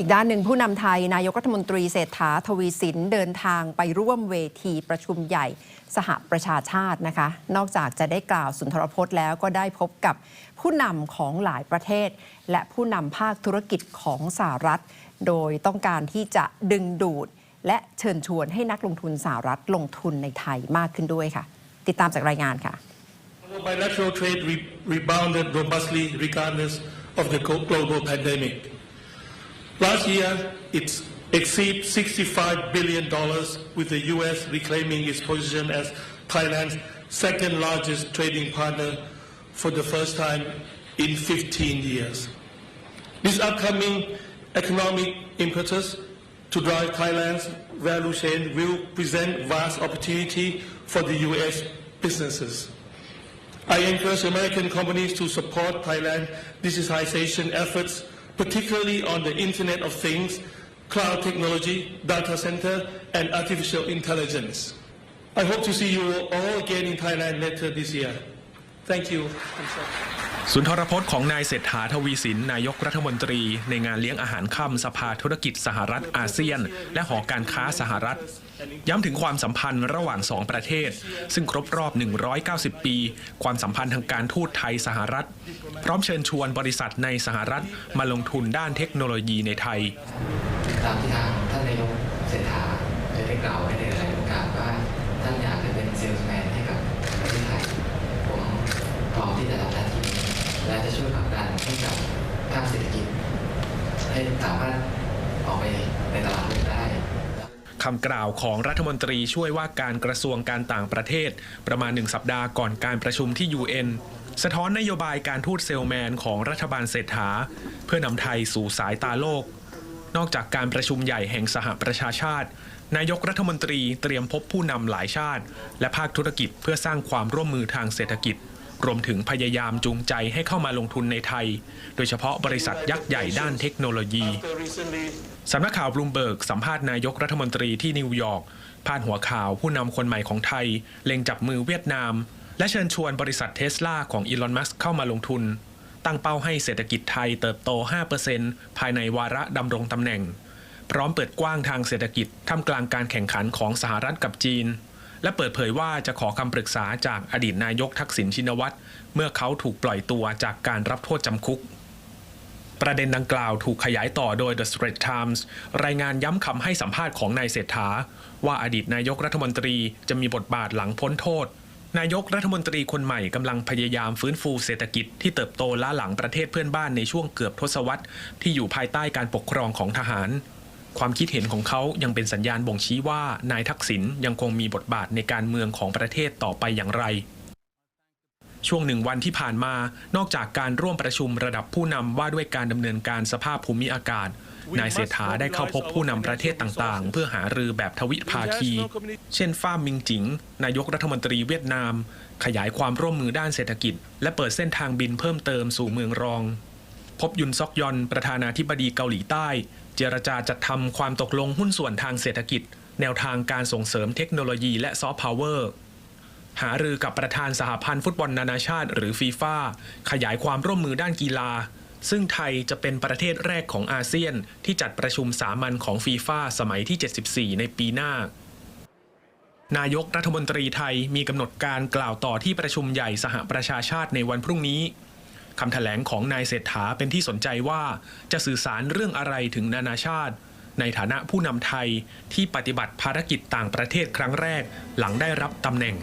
อีกด้านหนึ่งผู้นำไทย นายกรัฐมนตรีเศรษฐาทวีสินเดินทางไปร่วมเวทีประชุมใหญ่สหประชาชาตินะคะ นอกจากจะได้กล่าวสุนทรพจน์แล้วก็ได้พบกับผู้นำของหลายประเทศ และผู้นำภาคธุรกิจของสหรัฐ โดยต้องการที่จะดึงดูด และเชิญชวนให้นักลงทุนสหรัฐลงทุนในไทยมากขึ้นด้วยค่ะ ติดตามจากรายงานค่ะ bilateral trade rebounded robustly regardless of the global pandemic. Last year, it exceeded $65 billion, with the U.S. reclaiming its position as Thailand's second largest trading partner for the first time in 15 years. This upcoming economic impetus to drive Thailand's value chain will present vast opportunity for the U.S. businesses. I encourage American companies to support Thailand digitization efforts, particularly on the Internet of Things, cloud technology, data center, and artificial intelligence. I hope to see you all again in Thailand later this year. Thank you. สุนทรพจน์ของนายเศรษฐาทวีสิน นายกรัฐมนตรี ในงานเลี้ยงอาหารค่ำสภาธุรกิจสหรัฐอาเซียน และหอการค้าสหรัฐ ย้ำถึงความสัมพันธ์ระหว่างสองประเทศ ซึ่งครบรอบ 190 ปี ความสัมพันธ์ทางการทูตไทยสหรัฐ พร้อมเชิญชวนบริษัทในสหรัฐมาลงทุนด้านเทคโนโลยีในไทยตามที่ทาง และจะช่วยผลักดันให้กับภาคเศรษฐกิจ ให้สามารถออกไปในตลาดโลกได้คำกล่าวของรัฐมนตรีช่วยว่าการกระทรวงการต่างประเทศ ประมาณหนึ่งสัปดาห์ก่อนการประชุมที่ UN สะท้อนนโยบายการทูตเซลแมนของรัฐบาลเศรษฐา เพื่อนำไทยสู่สายตาโลก นอกจากการประชุมใหญ่แห่งสหประชาชาติ นายกรัฐมนตรีเตรียมพบผู้นำหลายชาติ และภาคธุรกิจเพื่อสร้างความร่วมมือทางเศรษฐกิจ รวมถึงพยายามจูงใจให้เข้ามาลงทุนในไทย โดยเฉพาะบริษัทยักษ์ใหญ่ด้านเทคโนโลยี สำนักข่าวบลูมเบิร์กสัมภาษณ์นายกรัฐมนตรีที่นิวยอร์กพาดหัวข่าวผู้นำคนใหม่ของไทย เล็งจับมือเวียดนาม และเชิญชวนบริษัทเทสลาของอีลอน มัสเข้ามาลงทุน ตั้งเป้าให้เศรษฐกิจไทยเติบโต 5%ภายในวาระดำรงตำแหน่ง พร้อมเปิดกว้างทางเศรษฐกิจท่ามกลางการแข่งขันของสหรัฐกับจีน และเปิดเผยว่าจะขอคำปรึกษาจากอดีตนายกทักษิณชินวัตรเมื่อเขาถูกปล่อยตัวจากการรับโทษจำคุก ประเด็นดังกล่าวถูกขยายต่อโดย The Straits Times รายงานย้ำคำให้สัมภาษณ์ของนายเศรษฐา ว่าอดีตนายกรัฐมนตรีจะมีบทบาทหลังพ้นโทษ นายกรัฐมนตรีคนใหม่กำลังพยายามฟื้นฟูเศรษฐกิจที่เติบโตล้าหลังประเทศเพื่อนบ้านในช่วงเกือบทศวรรษที่อยู่ภายใต้การปกครองของทหาร ความคิดเห็นของเขายังเป็นสัญญาณบ่งชี้ว่านายทักษิณยังคงมีบทบาทในการเมืองของประเทศต่อไปอย่างไร ช่วงหนึ่งวันที่ผ่านมา นอกจากการร่วมประชุมระดับผู้นำว่าด้วยการดำเนินการสภาพภูมิอากาศ นายเศรษฐาได้เข้าพบผู้นำประเทศต่างๆ เพื่อหารือแบบทวิภาคี เช่นฟ้ามิงจิง นายกรัฐมนตรีเวียดนาม ขยายความร่วมมือด้านเศรษฐกิจ และเปิดเส้นทางบินเพิ่มเติมสู่เมืองรอง พบยุนซอกยอนประธานาธิบดีเกาหลีใต้ เจรจาจัดทำความตกลงหุ้นส่วนทางเศรษฐกิจ แนวทางการส่งเสริมเทคโนโลยีและซอฟต์พาวเวอร์หารือกับประธานสหพันธ์ฟุตบอลนานาชาติหรือฟีฟ่าขยายความร่วมมือด้านกีฬา ซึ่งไทยจะเป็นประเทศแรกของอาเซียนที่จัดประชุมสามัญของฟีฟ่าสมัยที่ 74 ในปีหน้า นายกรัฐมนตรีไทยมีกำหนดการกล่าวต่อที่ประชุมใหญ่สหประชาชาติในวันพรุ่งนี้ คำแถลงของนายเศรษฐาเป็นที่สนใจว่าจะสื่อสารเรื่องอะไรถึงนานาชาติ ในฐานะผู้นำไทยที่ปฏิบัติภารกิจต่างประเทศครั้งแรกหลังได้รับตำแหน่ง